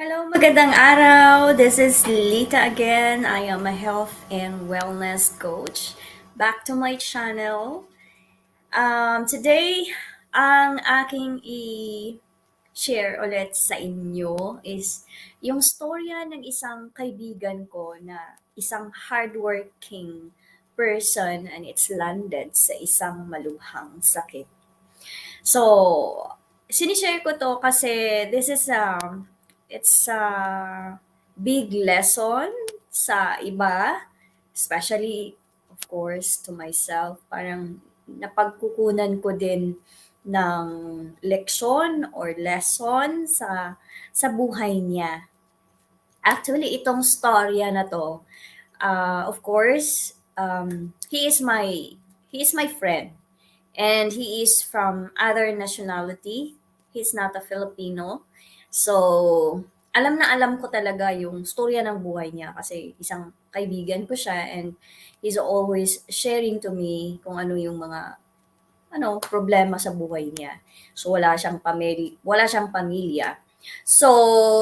Hello, magandang araw. This is Lita again. I am a health and wellness coach. Back to my channel. Um, today, ang aking i-share ulit sa inyo is yung storya ng isang kaibigan ko na isang hardworking person and it's landed sa isang maluhang sakit. So, sinishare ko to kasi this is um, it's a big lesson sa iba, especially of course to myself. Parang napagkukunan ko din ng leksyon or lesson sa sa buhay niya. Actually, itong storya na to, uh, of course, um, he is my he is my friend and he is from other nationality. He's not a Filipino. So, alam na alam ko talaga yung storya ng buhay niya kasi isang kaibigan ko siya and he's always sharing to me kung ano yung mga ano problema sa buhay niya. So wala siyang pamilya, wala siyang pamilya. So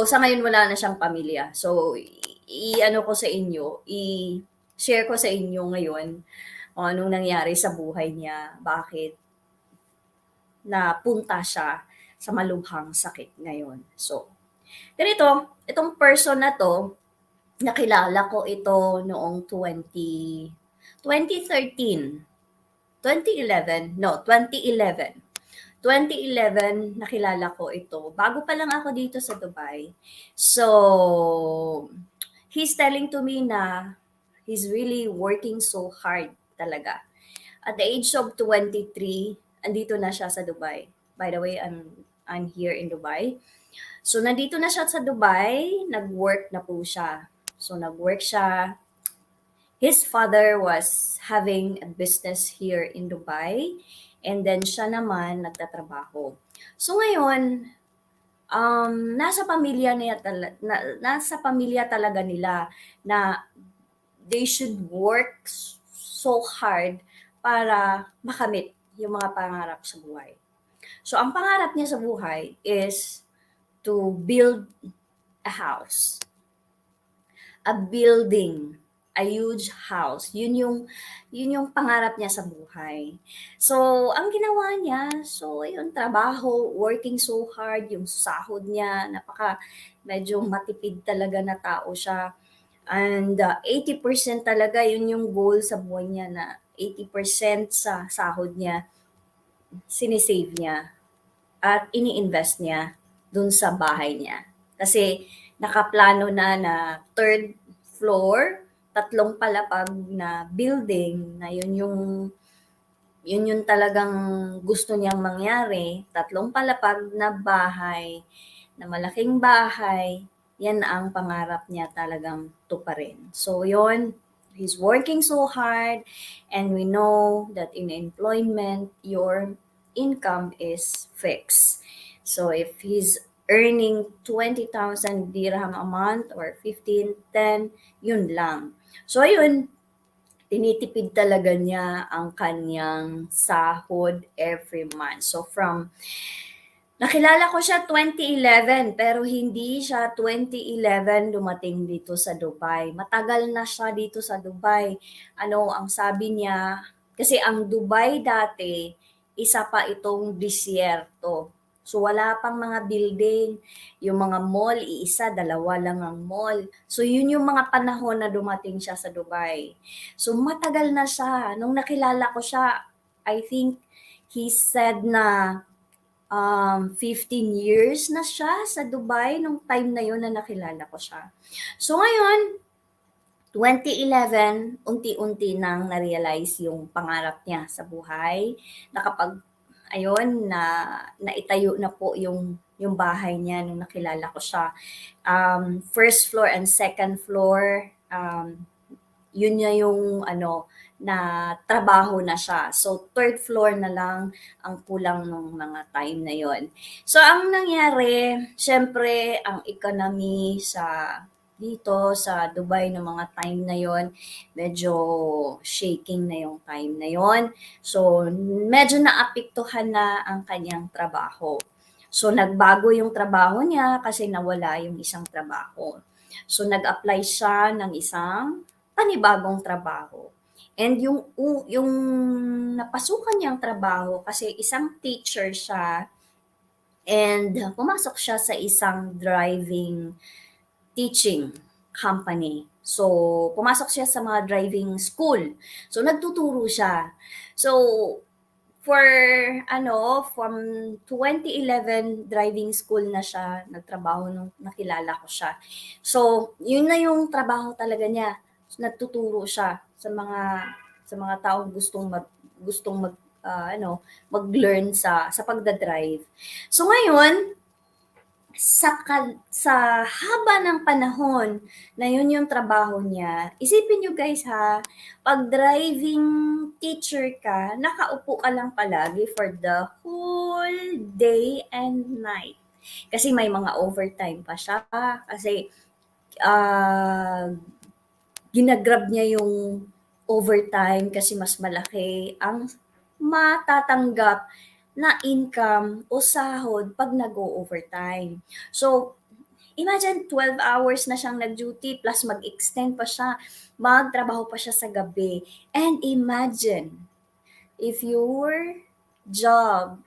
sa ngayon wala na siyang pamilya. So i-ano ko sa inyo, i-share ko sa inyo ngayon kung anong nangyari sa buhay niya, bakit napunta siya sa malubhang sakit ngayon. So, ganito, itong person na to, nakilala ko ito noong 20, 2013. 2011, no, 2011. 2011, nakilala ko ito. Bago pa lang ako dito sa Dubai. So, he's telling to me na he's really working so hard talaga. At the age of 23, andito na siya sa Dubai. By the way, I'm I'm here in Dubai. So nandito na siya sa Dubai, nag-work na po siya. So nag-work siya. His father was having a business here in Dubai and then siya naman nagtatrabaho. So ngayon, um, nasa pamilya niya tala- na, nasa pamilya talaga nila na they should work so hard para makamit yung mga pangarap sa buhay. So, ang pangarap niya sa buhay is to build a house. A building. A huge house. Yun yung, yun yung pangarap niya sa buhay. So, ang ginawa niya, so, yung trabaho, working so hard, yung sahod niya, napaka, medyo matipid talaga na tao siya. And uh, 80% talaga, yun yung goal sa buhay niya na 80% sa sahod niya, sinisave niya at ini-invest niya dun sa bahay niya. Kasi nakaplano na na third floor, tatlong palapag na building na yun yung yun yung talagang gusto niyang mangyari. Tatlong palapag na bahay, na malaking bahay, yan ang pangarap niya talagang tuparin. So yun, he's working so hard and we know that in employment, your income is fixed. So if he's earning 20,000 dirham a month or 15, 10, yun lang. So ayun, tinitipid talaga niya ang kanyang sahod every month. So from Nakilala ko siya 2011 pero hindi siya 2011 dumating dito sa Dubai. Matagal na siya dito sa Dubai. Ano ang sabi niya? Kasi ang Dubai dati isa pa itong disyerto. So wala pang mga building, yung mga mall, iisa, dalawa lang ang mall. So yun yung mga panahon na dumating siya sa Dubai. So matagal na siya. Nung nakilala ko siya, I think he said na um, 15 years na siya sa Dubai nung time na yun na nakilala ko siya. So ngayon, 2011, unti-unti nang na-realize yung pangarap niya sa buhay. Nakapag, ayun, na naitayo na po yung yung bahay niya nung nakilala ko siya. Um, first floor and second floor, um, yun niya yung ano, na trabaho na siya. So, third floor na lang ang kulang ng mga time na yon. So, ang nangyari, syempre, ang economy sa dito sa Dubai ng mga time na yon medyo shaking na yung time na yon so medyo naapektuhan na ang kanyang trabaho So nagbago yung trabaho niya kasi nawala yung isang trabaho. So nag-apply siya ng isang panibagong trabaho. And yung yung napasukan niyang trabaho kasi isang teacher siya and pumasok siya sa isang driving teaching company. So pumasok siya sa mga driving school. So nagtuturo siya. So for ano, from 2011 driving school na siya nagtrabaho nung nakilala ko siya. So, yun na yung trabaho talaga niya. Nagtuturo siya sa mga sa mga taong gustong mag gustong mag ah, ano, mag-learn sa sa pagda-drive. So ngayon, sa sa haba ng panahon na yun yung trabaho niya, isipin nyo guys ha, pag driving teacher ka, nakaupo ka lang palagi for the whole day and night. Kasi may mga overtime pa siya. Kasi ah ginagrab niya yung overtime kasi mas malaki ang matatanggap na income o sahod pag nag-o-overtime. So, imagine 12 hours na siyang nag-duty plus mag-extend pa siya, magtrabaho pa siya sa gabi. And imagine, if your job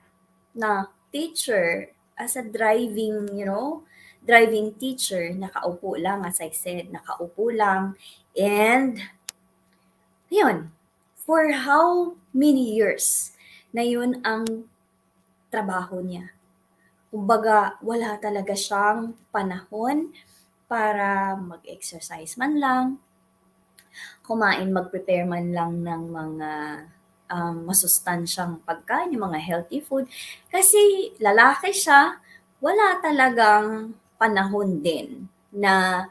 na teacher as a driving, you know, driving teacher, nakaupo lang, as I said, nakaupo lang. And, yun, for how many years na yun ang trabaho niya. Kumbaga, wala talaga siyang panahon para mag-exercise man lang, kumain, mag-prepare man lang ng mga um, masustansyang pagkain, yung mga healthy food. Kasi lalaki siya, wala talagang panahon din na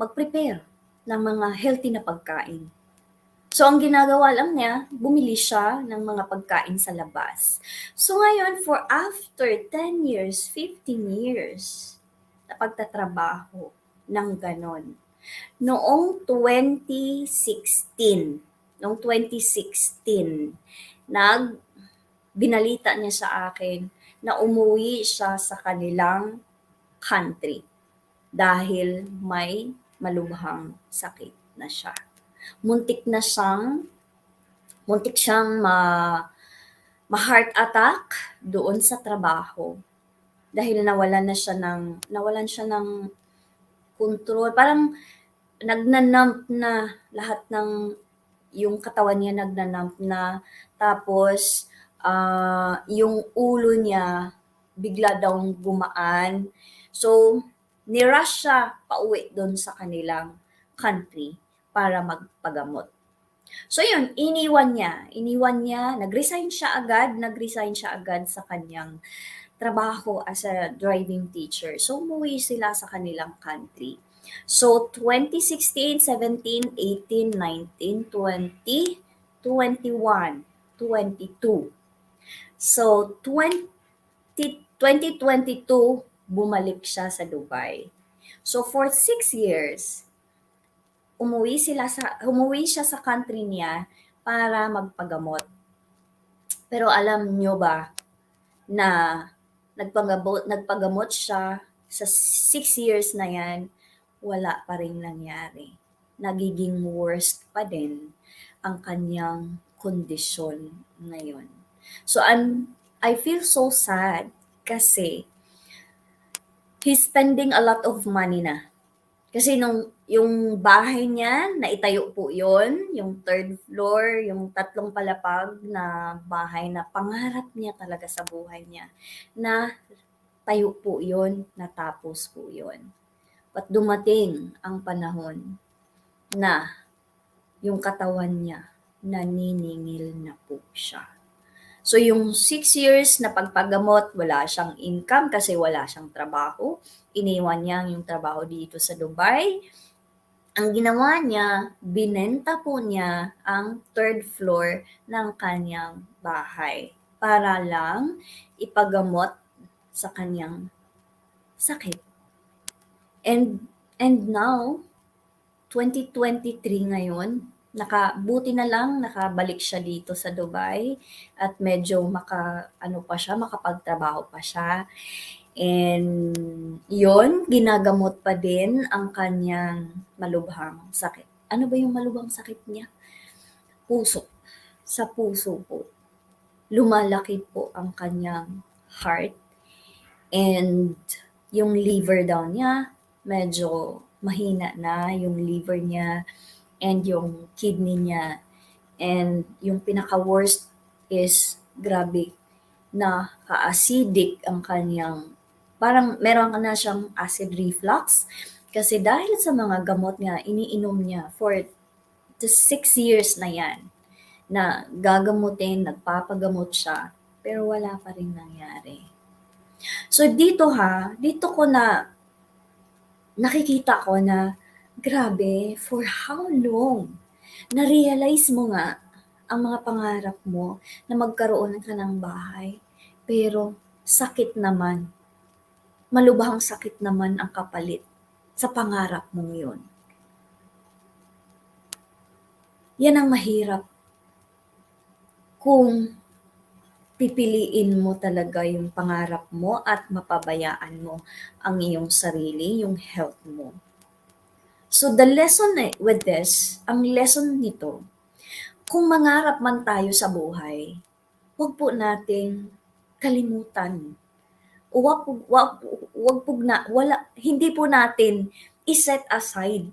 mag-prepare ng mga healthy na pagkain. So, ang ginagawa lang niya, bumili siya ng mga pagkain sa labas. So, ngayon, for after 10 years, 15 years, na pagtatrabaho ng ganon, noong 2016, noong 2016, nag, binalita niya sa akin na umuwi siya sa kanilang country dahil may malubhang sakit na siya muntik na siyang muntik siyang ma ma-heart attack doon sa trabaho. Dahil nawalan na siya ng nawalan siya ng control. Parang nagnanump na lahat ng yung katawan niya nagnanump na. Tapos uh, yung ulo niya bigla daw gumaan. So nirush siya pauwi doon sa kanilang country para magpagamot. So yun, iniwan niya. Iniwan niya, nag-resign siya agad, nag-resign siya agad sa kanyang trabaho as a driving teacher. So umuwi sila sa kanilang country. So 2016, 17, 18, 19, 20, 21, 22. So 20, 2022, bumalik siya sa Dubai. So for six years, umuwi sila sa umuwi siya sa country niya para magpagamot. Pero alam nyo ba na nagpagamot, nagpagamot siya sa six years na yan, wala pa rin nangyari. Nagiging worst pa din ang kanyang kondisyon ngayon. So I'm, I feel so sad kasi he's spending a lot of money na kasi nung yung bahay niya, naitayo po yon yung third floor, yung tatlong palapag na bahay na pangarap niya talaga sa buhay niya. Na tayo po yon natapos po yon At dumating ang panahon na yung katawan niya naniningil na po siya. So yung six years na pagpagamot, wala siyang income kasi wala siyang trabaho. Iniwan niya yung trabaho dito sa Dubai. Ang ginawa niya, binenta po niya ang third floor ng kanyang bahay para lang ipagamot sa kanyang sakit. And and now 2023 ngayon, naka buti na lang nakabalik siya dito sa Dubai at medyo maka-ano pa siya, makapagtrabaho pa siya. And yun, ginagamot pa din ang kanyang malubhang sakit. Ano ba yung malubhang sakit niya? Puso. Sa puso po. Lumalaki po ang kanyang heart. And yung liver daw niya, medyo mahina na yung liver niya and yung kidney niya. And yung pinaka-worst is grabe na ka-acidic ang kanyang parang meron ka na siyang acid reflux kasi dahil sa mga gamot nga iniinom niya for the six years na yan na gagamutin, nagpapagamot siya, pero wala pa rin nangyari. So dito ha, dito ko na nakikita ko na grabe, for how long? Na-realize mo nga ang mga pangarap mo na magkaroon ka ng bahay, pero sakit naman. Malubhang sakit naman ang kapalit sa pangarap mong yun. Yan ang mahirap kung pipiliin mo talaga yung pangarap mo at mapabayaan mo ang iyong sarili, yung health mo. So the lesson with this, ang lesson nito, kung mangarap man tayo sa buhay, huwag po nating kalimutan. O wag, po- wag, wag po na, wala, hindi po natin iset aside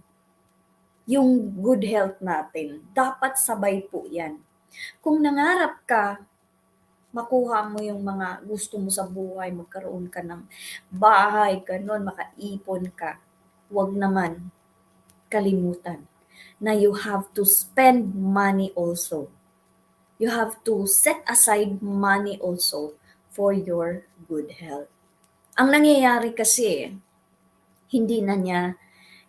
yung good health natin. Dapat sabay po yan. Kung nangarap ka, makuha mo yung mga gusto mo sa buhay, magkaroon ka ng bahay, ganun, makaipon ka. Huwag naman kalimutan na you have to spend money also. You have to set aside money also for your good health. Ang nangyayari kasi, hindi na niya,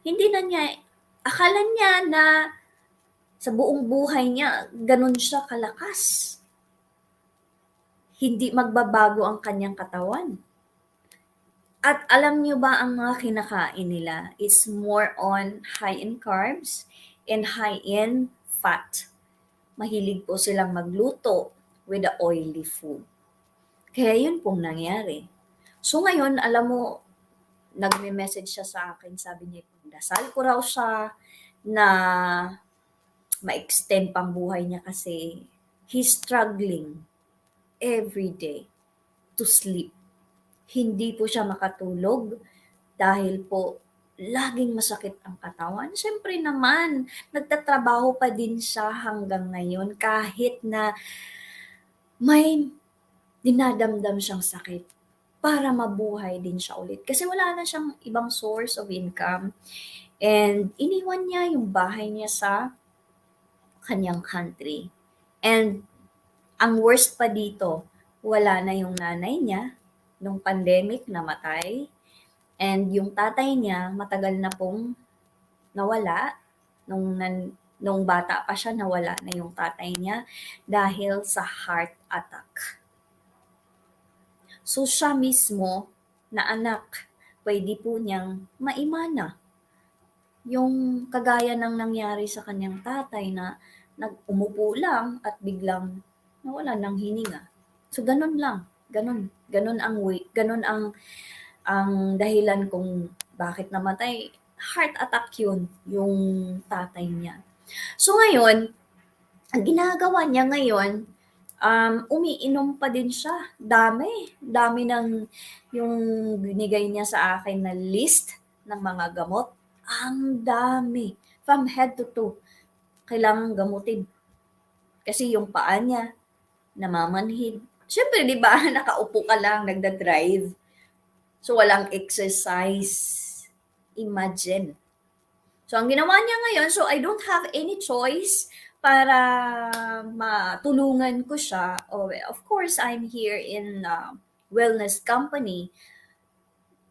hindi na niya, akala niya na sa buong buhay niya, ganun siya kalakas. Hindi magbabago ang kanyang katawan. At alam niyo ba ang mga kinakain nila is more on high in carbs and high in fat. Mahilig po silang magluto with the oily food. Kaya yun pong nangyari. So ngayon, alam mo, nagme-message siya sa akin, sabi niya, dasal ko raw siya na ma-extend pang buhay niya kasi he's struggling every day to sleep. Hindi po siya makatulog dahil po laging masakit ang katawan. Siyempre naman, nagtatrabaho pa din siya hanggang ngayon kahit na may dinadamdam siyang sakit para mabuhay din siya ulit. Kasi wala na siyang ibang source of income. And iniwan niya yung bahay niya sa kanyang country. And ang worst pa dito, wala na yung nanay niya nung pandemic namatay. And yung tatay niya, matagal na pong nawala. Nung, nan, nung bata pa siya, nawala na yung tatay niya dahil sa heart attack. So siya mismo na anak, pwede po niyang maimana. Yung kagaya ng nangyari sa kanyang tatay na nag-umupo lang at biglang nawala ng hininga. So ganun lang, ganun, ganun ang way, ganun ang ang dahilan kung bakit namatay. Heart attack yun, yung tatay niya. So ngayon, ang ginagawa niya ngayon, um, umiinom pa din siya. Dami. Dami ng yung binigay niya sa akin na list ng mga gamot. Ang dami. From head to toe. Kailangan gamutin. Kasi yung paa niya, namamanhid. Siyempre, di ba, nakaupo ka lang, nagda-drive. So, walang exercise. Imagine. So, ang ginawa niya ngayon, so I don't have any choice para matulungan ko siya. Oh, of course, I'm here in uh, wellness company.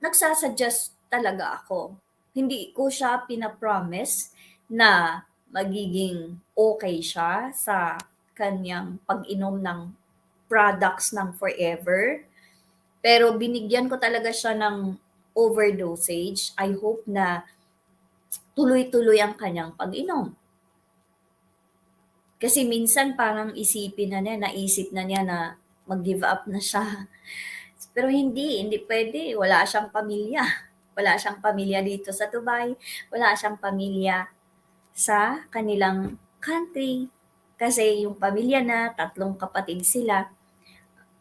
Nagsasuggest talaga ako. Hindi ko siya pinapromise na magiging okay siya sa kanyang pag-inom ng products ng forever. Pero binigyan ko talaga siya ng overdosage. I hope na tuloy-tuloy ang kanyang pag-inom. Kasi minsan parang isipin na niya, naisip na niya na mag-give up na siya. Pero hindi, hindi pwede. Wala siyang pamilya. Wala siyang pamilya dito sa Dubai. Wala siyang pamilya sa kanilang country. Kasi yung pamilya na, tatlong kapatid sila.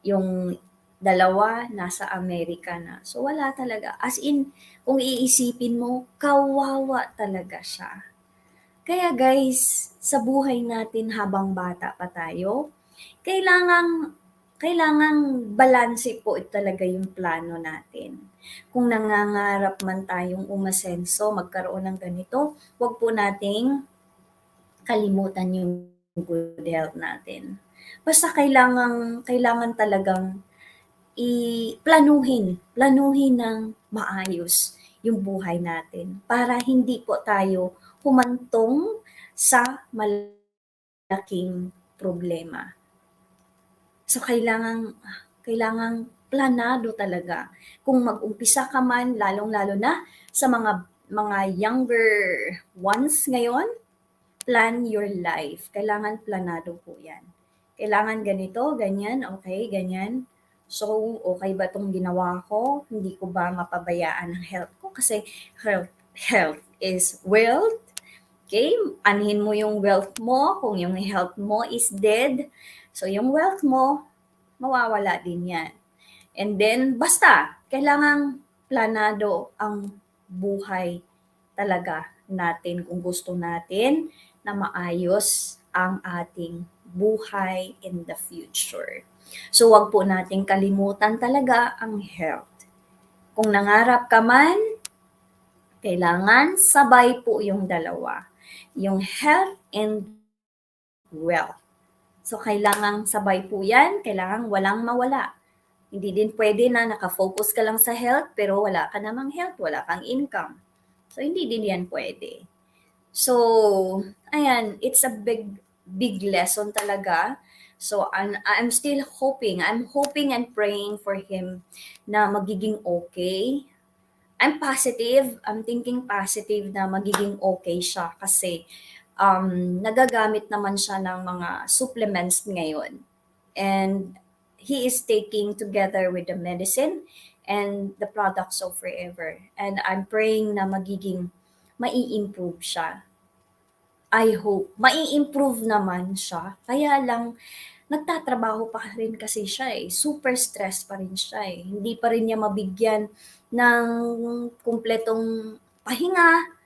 Yung dalawa nasa Amerika na. So wala talaga. As in, kung iisipin mo, kawawa talaga siya. Kaya guys, sa buhay natin habang bata pa tayo, kailangang kailangang balanse po talaga yung plano natin. Kung nangangarap man tayong umasenso, magkaroon ng ganito, wag po nating kalimutan yung good health natin. Basta kailangan kailangan talagang i-planuhin, planuhin ng maayos yung buhay natin para hindi po tayo humantong sa malaking problema. So kailangan kailangang planado talaga. Kung mag-umpisa ka man lalong-lalo na sa mga mga younger ones ngayon, plan your life. Kailangan planado po 'yan. Kailangan ganito, ganyan, okay, ganyan. So, okay ba itong ginawa ko? Hindi ko ba mapabayaan ang health ko? Kasi health, health is wealth. Okay? Anhin mo yung wealth mo. Kung yung health mo is dead, so yung wealth mo, mawawala din yan. And then, basta, kailangang planado ang buhay talaga natin kung gusto natin na maayos ang ating buhay in the future. So, wag po nating kalimutan talaga ang health. Kung nangarap ka man, kailangan sabay po yung dalawa. Yung health and wealth. So, kailangan sabay po yan. Kailangan walang mawala. Hindi din pwede na nakafocus ka lang sa health pero wala ka namang health, wala kang income. So, hindi din yan pwede. So, ayan, it's a big, big lesson talaga So I'm, I'm still hoping, I'm hoping and praying for him na magiging okay. I'm positive, I'm thinking positive na magiging okay siya kasi um, nagagamit naman siya ng mga supplements ngayon. And he is taking together with the medicine and the products of forever. And I'm praying na magiging mai-improve siya. I hope. Mai-improve naman siya. Kaya lang, nagtatrabaho pa rin kasi siya eh. Super stress pa rin siya eh. Hindi pa rin niya mabigyan ng kumpletong pahinga,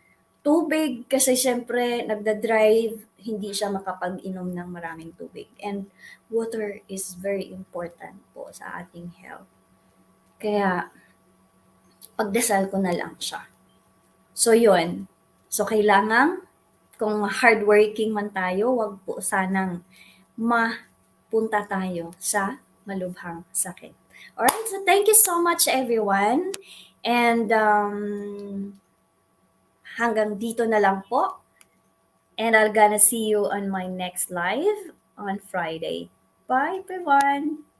tubig, kasi syempre nagda-drive, hindi siya makapag-inom ng maraming tubig. And water is very important po sa ating health. Kaya, pagdasal ko na lang siya. So, yun. So, kailangan kung hardworking man tayo, wag po sanang mapunta tayo sa malubhang sakit. Alright, so thank you so much everyone. And um, hanggang dito na lang po. And I'm gonna see you on my next live on Friday. Bye everyone!